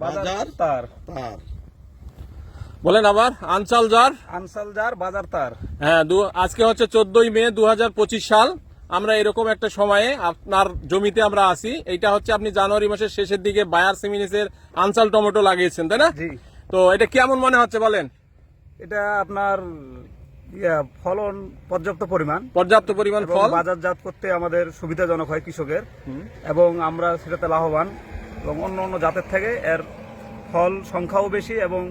বাজার তার। তার। বলেন আবার আনসাল জার? আনসাল যার বাজার তার। হ্যাঁ দু- আজকে হচ্ছে চোদ্দই মে দু হাজার পঁচিশ সাল। আমরা এরকম একটা সময়ে আপনার জমিতে আমরা আসি এটা হচ্ছে আপনি জানুয়ারি মাসের শেষের দিকে বায়ার সিমিনিসের আনসাল টমেটো লাগিয়েছেন তাই না? জি। তো এটা কেমন মনে হচ্ছে বলেন? এটা আপনার ইয়া, ফলন পর্যাপ্ত পরিমাণ। পর্যাপ্ত পরিমাণ ফল। বাজারজাত করতে আমাদের সুবিধাজনক হয় কৃষকের। এবং আমরা সেটাতে লাভবান। এবং অন্য অন্য জাতের থেকে এর ফল সংখ্যাও বেশি এবং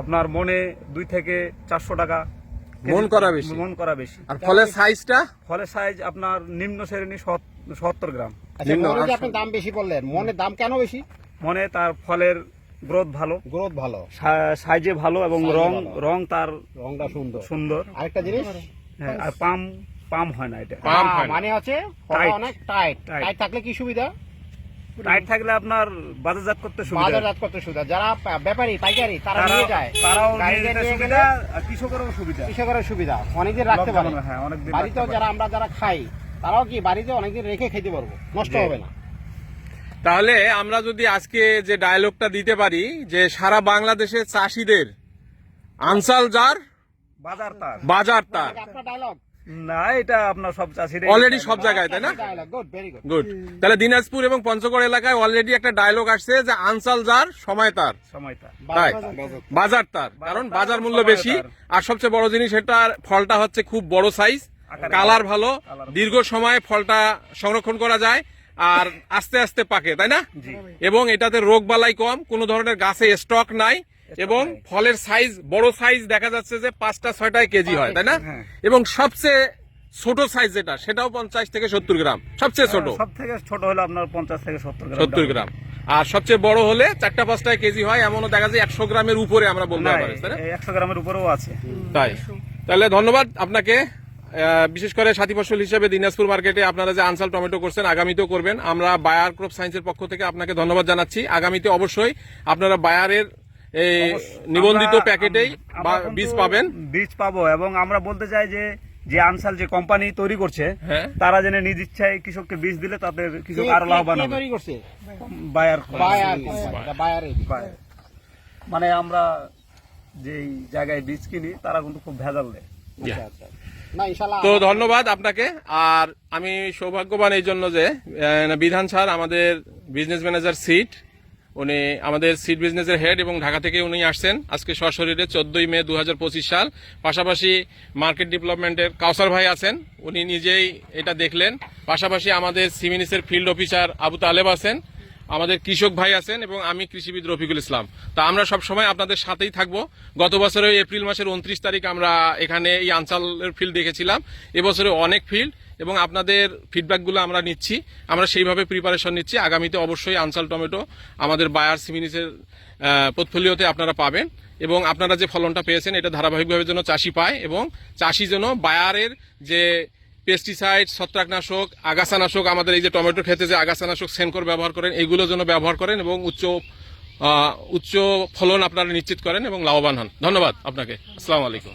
আপনার মনে দুই থেকে চারশো টাকা মন করা বেশি। মন করা বেশি। আর ফলের সাইজটা ফলের সাইজ আপনার নিম্ন শ্রেণি সত্তর গ্রাম। আচ্ছা মনে। আপনি দাম বেশি বললেন মনের দাম কেন বেশি? মনে তার ফলের গ্রোথ ভালো। গ্রোথ ভালো। সাইজে ভালো এবং রং রং তার রংটা সুন্দর। সুন্দর। আরেকটা জিনিস? হ্যাঁ আর পাম পাম হয় না এটা। মানে হচ্ছে অনেক টাইট. টাইট থাকলে কি সুবিধা? টাইট থাকলে আপনার বাজারজাত করতে সুবিধা। বাজারজাত করতে সুবিধা। যারা ব্যাপারী পাইকারি তারা নিয়ে যায়। তারাও সুবিধা কৃষকেরও সুবিধা। কৃষকের সুবিধা। অনেকদিন রাখতে পারে হ্যাঁ, অনেকদিন বাড়িতেও যারা আমরা যারা খাই তারাও কি বাড়িতে অনেকদিন রেখে খেতে পারব? নষ্ট হবে না। তাহলে আমরা যদি আজকে যে ডায়লগটা দিতে পারি যে সারা বাংলাদেশের চাষিদের আনসাল যার বাজার তার। বাজার তার। ডায়লগ না এটা আপনার সব চাষিরা অলরেডি সব জায়গায় তাই না? গুড ভেরি গুড গুড তাহলে দিনাজপুর এবং পঞ্চগড় এলাকায় অলরেডি একটা ডায়লগ আসছে যে আনসাল জার সময় তার। সময়টা তাই? বাজার তার কারণ বাজার মূল্য বেশি আর সবচেয়ে বড় জিনিস এটার ফলটা হচ্ছে খুব বড় সাইজ কালার ভালো দীর্ঘ সময় ফলটা সংরক্ষণ করা যায় আর আস্তে আস্তে পাকে তাই না? এবং এটাতে রোগ বালাই কম কোনো ধরনের গাছে স্টক নাই এবং ফলের সাইজ বড় সাইজ দেখা যাচ্ছে যে পাঁচটা ছয়টায় কেজি হয় তাই না? হ্যাঁ। এবং সবচেয়ে ছোট সাইজ যেটা সেটাও পঞ্চাশ থেকে সত্তর গ্রাম। সবচেয়ে ছোট। সব থেকে ছোট হলো আপনার পঞ্চাশ থেকে সত্তর গ্রাম। সত্তর গ্রাম। আর সবচেয়ে বড় হলে চারটা পাঁচটায় কেজি হয় এমনও দেখা যায় একশো গ্রামের উপরে আমরা বলতে পারি একশো গ্রামের উপরেও আছে। তাই। তাহলে ধন্যবাদ আপনাকে। বিশেষ করে সাথী ফসল হিসেবে দিনাজপুর মার্কেটে আপনারা যে আনসাল টমেটো করছেন আগামীতেও করবেন। আমরা বায়ার ক্রপ সায়েন্সের পক্ষ থেকে আপনাকে ধন্যবাদ জানাচ্ছি। আগামীতে অবশ্যই আপনারা বায়ারের নিবন্ধিত প্যাকেটেই বীজ পাবেন। বীজ পাবো এবং আমরা বলতে চাই যে যে আনসাল যে কোম্পানি তৈরি করছে হ্যাঁ। তারা যেন নিজ ইচ্ছায় কৃষককে বীজ দিলে তাদের কৃষক আরও লাভবান হবে। তৈরি করছে? Bayer Bayer company Bayer. মানে আমরা যেই জায়গায় বীজ কিনি তারা কিন্তু খুব ভেজাল দেয় আচ্ছা আচ্ছা। না ইনশাআল্লাহ তো ধন্যবাদ আপনাকে। আর আমি সৌভাগ্যবান এই জন্য যে বিধান স্যার আমাদের বিজনেস ম্যানেজার সিট উনি আমাদের সিট বিজনেসের হেড এবং ঢাকা থেকে উনি আসছেন। আজকে সশরীরে চোদ্দই মে দু হাজার পঁচিশ সাল। পাশাপাশি মার্কেট ডেভেলপমেন্টের কাউসার ভাই আছেন। উনি নিজেই এটা দেখলেন। পাশাপাশি আমাদের সিমিনিসের ফিল্ড অফিসার আবু তালেব আছেন। আমাদের কৃষক ভাই আছেন এবং আমি কৃষিবিদ রফিকুল ইসলাম। তা আমরা সব সময় আপনাদের সাথেই থাকব। গত বছরে এপ্রিল মাসের উনত্রিশ তারিখ আমরা এখানে এই আনসালের ফিল্ড দেখেছিলাম। এবছরে অনেক ফিল্ড এবং আপনাদের ফিডব্যাকগুলো আমরা নিচ্ছি। আমরা সেইভাবে প্রিপারেশন নিচ্ছি। আগামীতে অবশ্যই আনসাল টমেটো আমাদের বায়ার সিমিনিসের পোর্টফোলিওতে আপনারা পাবেন। এবং আপনারা যে ফলনটা পেয়েছেন, এটা ধারাবাহিকভাবে যেন চাষি পায় এবং চাষি যেন বায়ারের যে পেস্টিসাইড ছত্রাকনাশক, আগাছানাশক, আমাদের এই যে টমেটো খেতে যে আগাছানাশক সেনকর ব্যবহার করেন, এগুলো যেন ব্যবহার করেন এবং উচ্চ উচ্চ ফলন আপনারা নিশ্চিত করেন এবং লাভবান হন। ধন্যবাদ আপনাকে। আসসালামু আলাইকুম।